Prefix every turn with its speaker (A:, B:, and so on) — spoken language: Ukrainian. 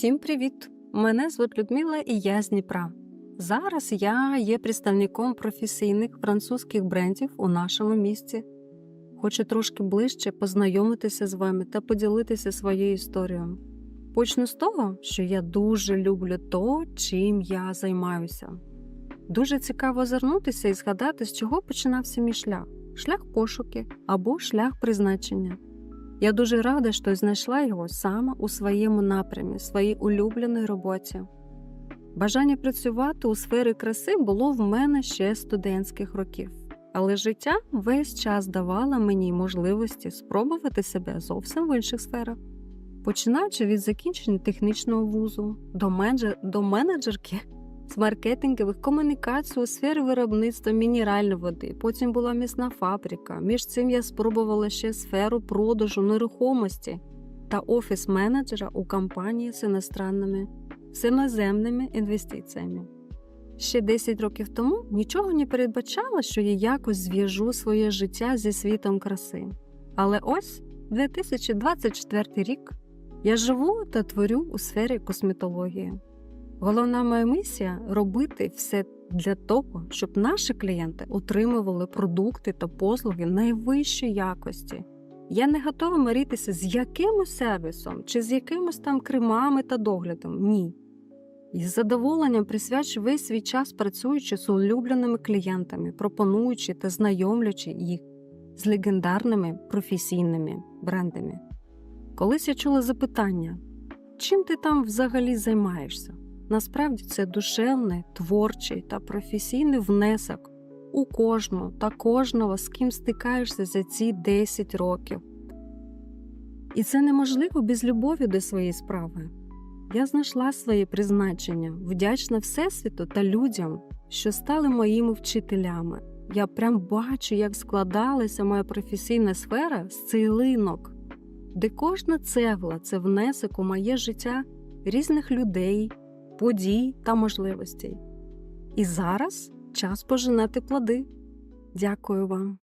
A: Всім привіт! Мене звуть Людмила і я з Дніпра. Зараз я є представником професійних французьких брендів у нашому місті. Хочу трошки ближче познайомитися з вами та поділитися своєю історією. Почну з того, що я дуже люблю то, чим я займаюся. Дуже цікаво озирнутися і згадати, з чого починався мій шлях: шлях пошуки або шлях призначення. Я дуже рада, що знайшла його саме у своєму напрямі, своїй улюбленій роботі. Бажання працювати у сфері краси було в мене ще студентських років, але життя весь час давало мені можливості спробувати себе зовсім в інших сферах, починаючи від закінчення технічного вузу до, менеджер, до менеджерки з маркетингових комунікацій у сфері виробництва мінеральної води. Потім була місна фабрика. Між цим я спробувала ще сферу продажу нерухомості та офіс менеджера у компанії з іностранними з іноземними інвестиціями. Ще 10 років тому нічого не передбачала, що я якось зв'яжу своє життя зі світом краси. Але ось 2024 рік я живу та творю у сфері косметології. Головна моя місія робити все для того, щоб наші клієнти отримували продукти та послуги найвищої якості. Я не готова миритися з якимось сервісом чи з якимось там кремами та доглядом. Ні. І з задоволенням присвячу весь свій час працюючи з улюбленими клієнтами, пропонуючи та знайомлячи їх з легендарними професійними брендами. Колись я чула запитання, чим ти там взагалі займаєшся? Насправді це душевний, творчий та професійний внесок у кожного та кожного, з ким стикаєшся за ці 10 років. І це неможливо без любові до своєї справи. Я знайшла своє призначення, вдячна Всесвіту та людям, що стали моїми вчителями. Я прям бачу, як складалася моя професійна сфера з цеглинок, де кожна цегла це внесок у моє життя різних людей, подій та можливостей. І зараз час пожинати плоди. Дякую вам.